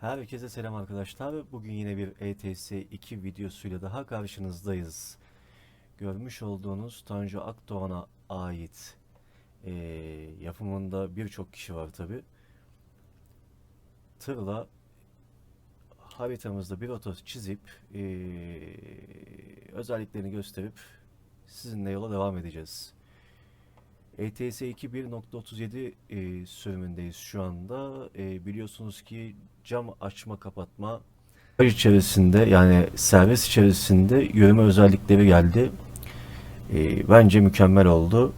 Herkese selam arkadaşlar. Bugün yine bir ETS 2 videosuyla daha karşınızdayız. Görmüş olduğunuz Tanju Akdoğan'a ait eee, yapımında birçok kişi var tabi. Tırla haritamızda bir rota çizip eee, özelliklerini gösterip sizinle yola devam edeceğiz. ETS 2.1.37 e, sürümündeyiz şu anda. E, biliyorsunuz ki cam açma kapatma içerisinde yani servis içerisinde yürüme özellikleri geldi. E, bence mükemmel oldu.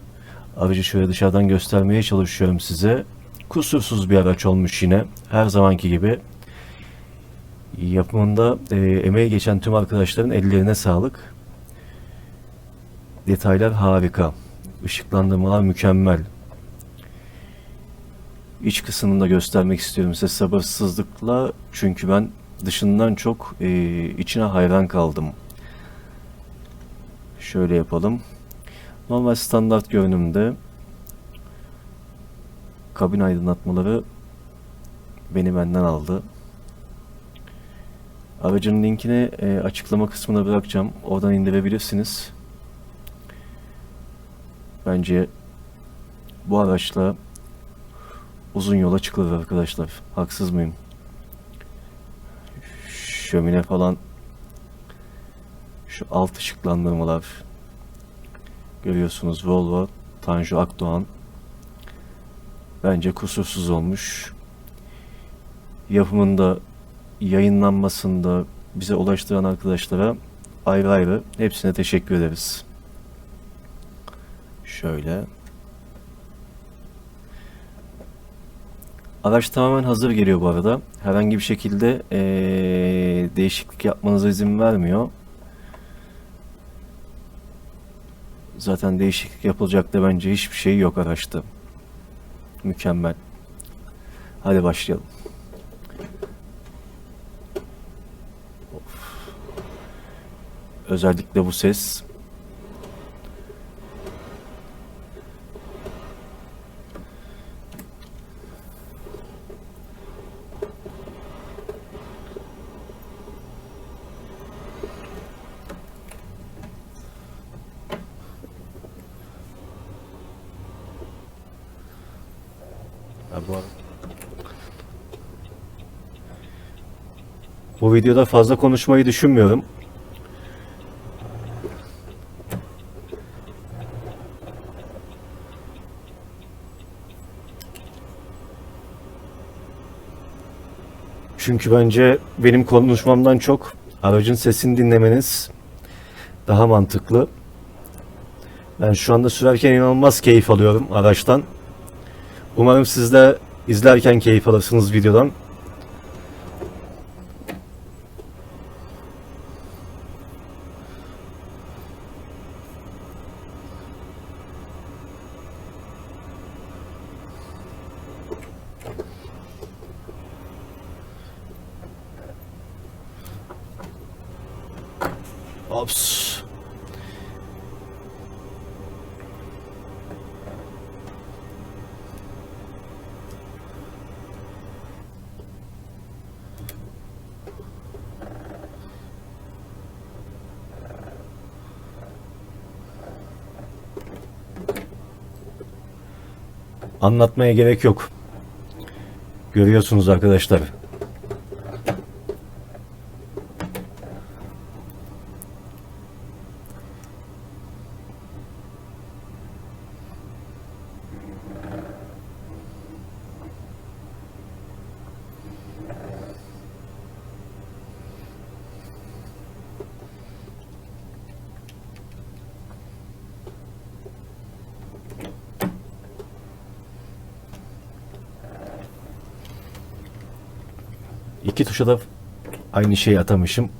Aracı şöyle dışarıdan göstermeye çalışıyorum size. Kusursuz bir araç olmuş yine. Her zamanki gibi. Yapımında e, emeği geçen tüm arkadaşların ellerine sağlık. Detaylar harika. Işıklandırmalar mükemmel. İç kısmını da göstermek istiyorum size sabırsızlıkla. Çünkü ben dışından çok e, içine hayran kaldım. Şöyle yapalım. Normal standart görünümde kabin aydınlatmaları beni benden aldı. Aracın linkini e, açıklama kısmına bırakacağım. Oradan indirebilirsiniz. Bence bu araçla uzun yola çıkılır arkadaşlar. Haksız mıyım? Şömine falan şu alt ışıklandırmalar görüyorsunuz Volvo Tanju Akdoğan bence kusursuz olmuş. Yapımında yayınlanmasında bize ulaştıran arkadaşlara ayrı ayrı hepsine teşekkür ederiz. Şöyle. Araç tamamen hazır geliyor bu arada. Herhangi bir şekilde eee, değişiklik yapmanıza izin vermiyor. Zaten değişiklik yapılacak da bence hiçbir şey yok araçta. Mükemmel. Hadi başlayalım. Of. Özellikle bu ses Ha, bu, bu videoda fazla konuşmayı düşünmüyorum. Çünkü bence benim konuşmamdan çok aracın sesini dinlemeniz daha mantıklı. Ben şu anda sürerken inanılmaz keyif alıyorum araçtan. Umarım siz de izlerken keyif alırsınız videodan. Anlatmaya gerek yok. Görüyorsunuz arkadaşlar. İki tuşa da aynı şeyi atamışım.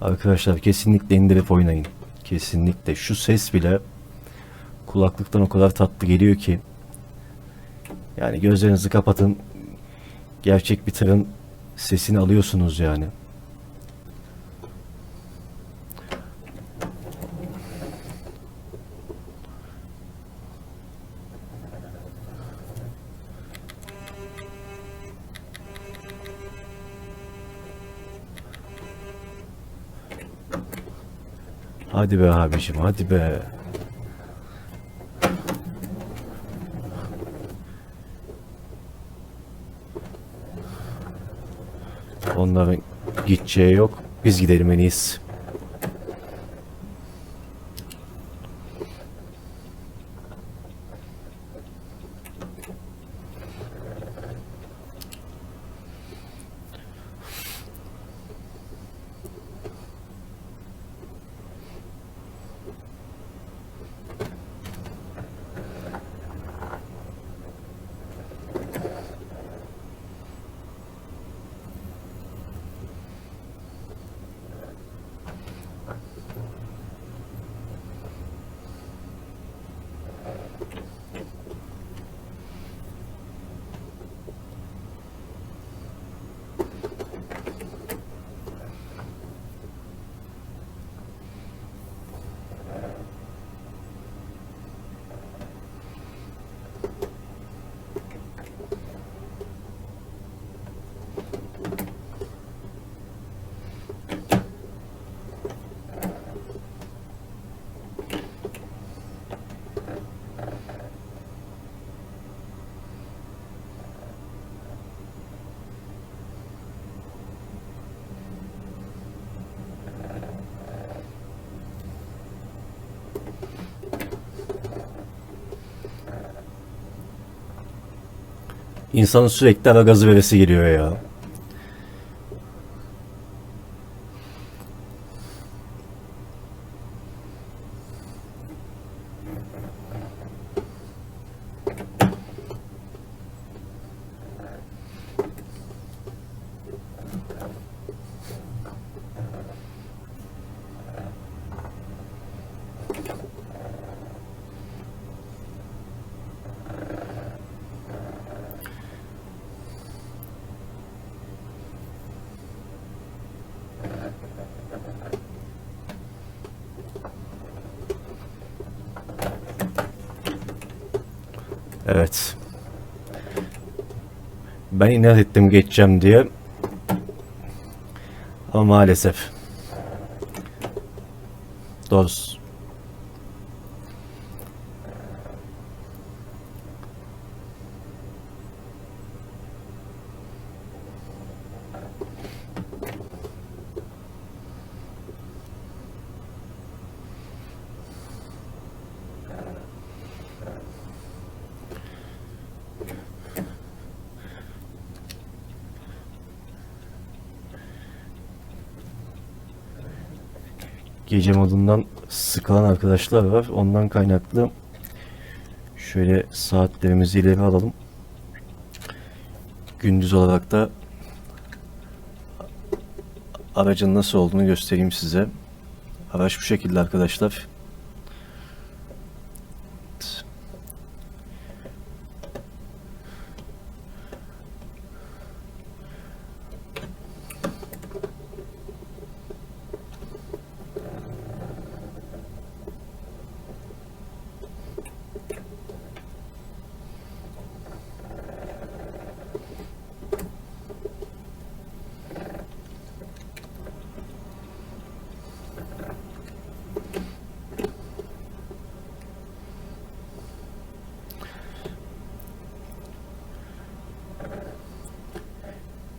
Arkadaşlar kesinlikle indirip oynayın. Kesinlikle. Şu ses bile kulaklıktan o kadar tatlı geliyor ki. Yani gözlerinizi kapatın. Gerçek bir tırın sesini alıyorsunuz yani. Hadi be abicim hadi be. Onların gideceği yok. Biz gidelim en iyisi. İnsanın sürekli ara gazı veresi geliyor ya. Evet. Ben inat ettim geçeceğim diye. Ama maalesef. Doğrusu. Gece modundan sıkılan arkadaşlar var. Ondan kaynaklı şöyle saatlerimizi ileri alalım. Gündüz olarak da aracın nasıl olduğunu göstereyim size. Araç bu şekilde arkadaşlar.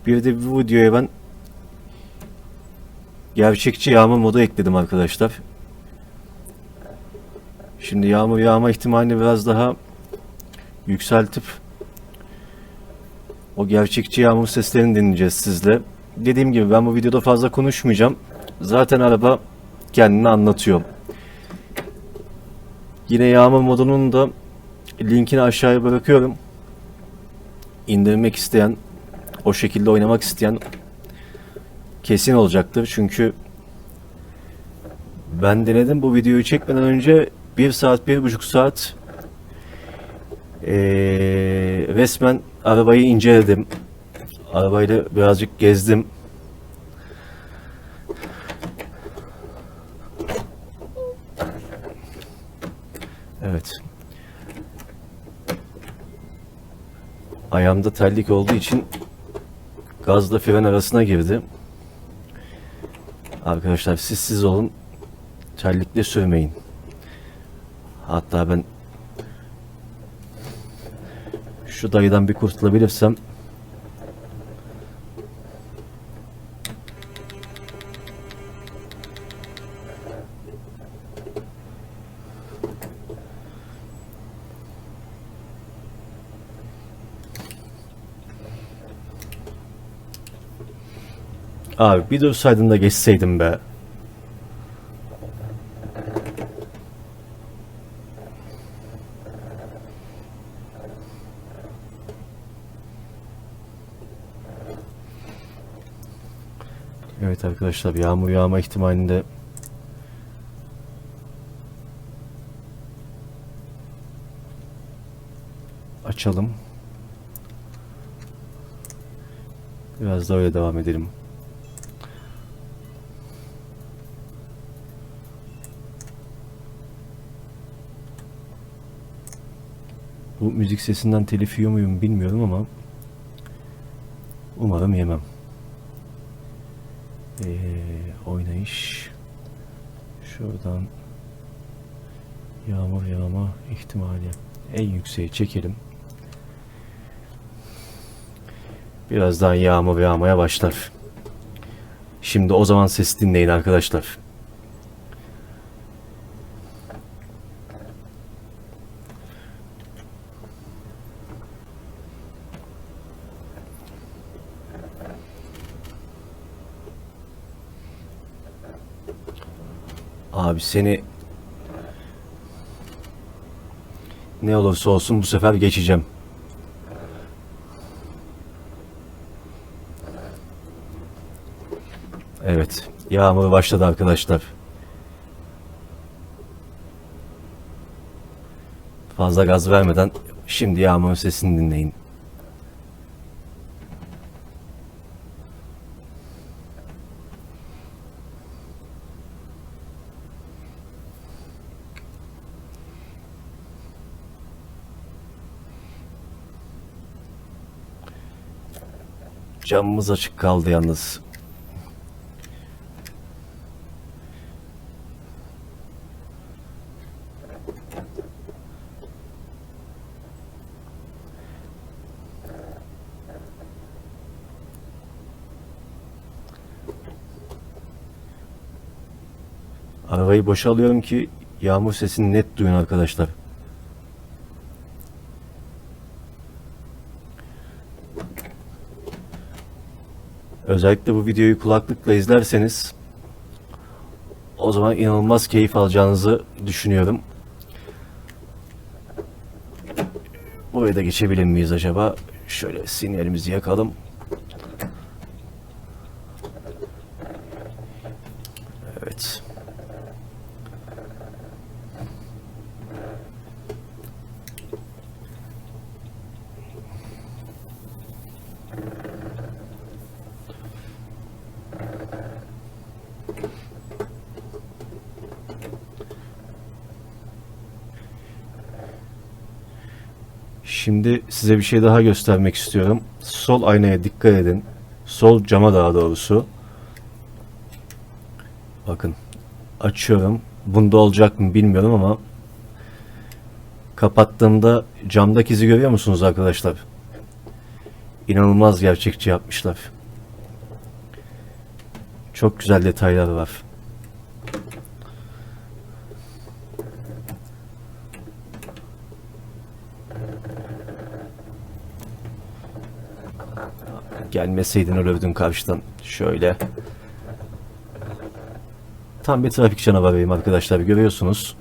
Bir de bu videoya ben gerçekçi yağma modu ekledim arkadaşlar. Şimdi yağmur yağma ihtimalini biraz daha yükseltip o gerçekçi yağmur seslerini dinleyeceğiz sizle. Dediğim gibi ben bu videoda fazla konuşmayacağım. Zaten araba kendini anlatıyor. Yine yağmur modunun da linkini aşağıya bırakıyorum. İndirmek isteyen o şekilde oynamak isteyen kesin olacaktır. Çünkü Ben denedim bu videoyu çekmeden önce 1 saat, bir buçuk saat eee, resmen arabayı inceledim. Arabayla birazcık gezdim. Evet. Ayağımda terlik olduğu için gazla fren arasına girdi. Arkadaşlar siz siz olun. Terlikle sürmeyin. Hatta ben şu dayıdan bir kurtulabilirsem Abi bir dursaydın da geçseydim be. Evet arkadaşlar yağmur yağma ihtimalinde açalım. Biraz da öyle devam edelim. Bu müzik sesinden telif yiyor muyum bilmiyorum ama umarım yemem. Ee, oynayış şuradan yağmur yağma ihtimali en yükseğe çekelim. Birazdan yağmur yağmaya başlar. Şimdi o zaman sesi dinleyin arkadaşlar. Abi seni ne olursa olsun bu sefer geçeceğim. Evet, yağmur başladı arkadaşlar. Fazla gaz vermeden şimdi yağmurun sesini dinleyin. Camımız açık kaldı yalnız. Arabayı boşa alıyorum ki yağmur sesini net duyun arkadaşlar. Özellikle bu videoyu kulaklıkla izlerseniz o zaman inanılmaz keyif alacağınızı düşünüyorum. Buraya da geçebilir miyiz acaba? Şöyle sinyalimizi yakalım. Evet. Şimdi size bir şey daha göstermek istiyorum. Sol aynaya dikkat edin. Sol cama daha doğrusu. Bakın. Açıyorum. Bunda olacak mı bilmiyorum ama kapattığımda camdaki izi görüyor musunuz arkadaşlar? İnanılmaz gerçekçi yapmışlar. Çok güzel detaylar var. Gelmeseydin ölürdün karşıdan. Şöyle. Tam bir trafik canavarıyım arkadaşlar görüyorsunuz.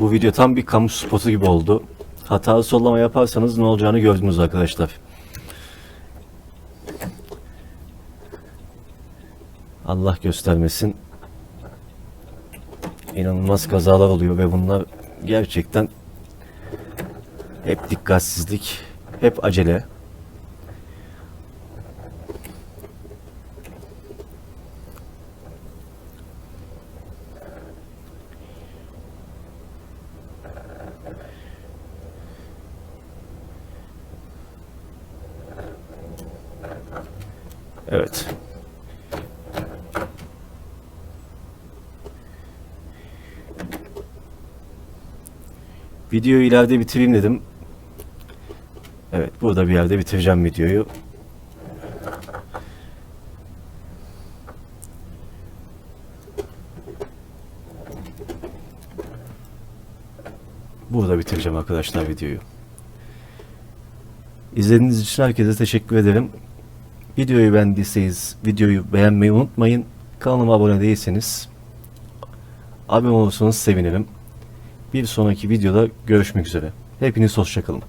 Bu video tam bir kamu spotu gibi oldu. Hatalı sollama yaparsanız ne olacağını gördünüz arkadaşlar. Allah göstermesin. İnanılmaz kazalar oluyor ve bunlar gerçekten hep dikkatsizlik, hep acele. Evet. Videoyu ileride bitireyim dedim. Evet, burada bir yerde bitireceğim videoyu. Burada bitireceğim arkadaşlar videoyu. İzlediğiniz için herkese teşekkür ederim. Videoyu beğendiyseniz videoyu beğenmeyi unutmayın. Kanalıma abone değilseniz abone olursanız sevinirim. Bir sonraki videoda görüşmek üzere. Hepiniz hoşçakalın.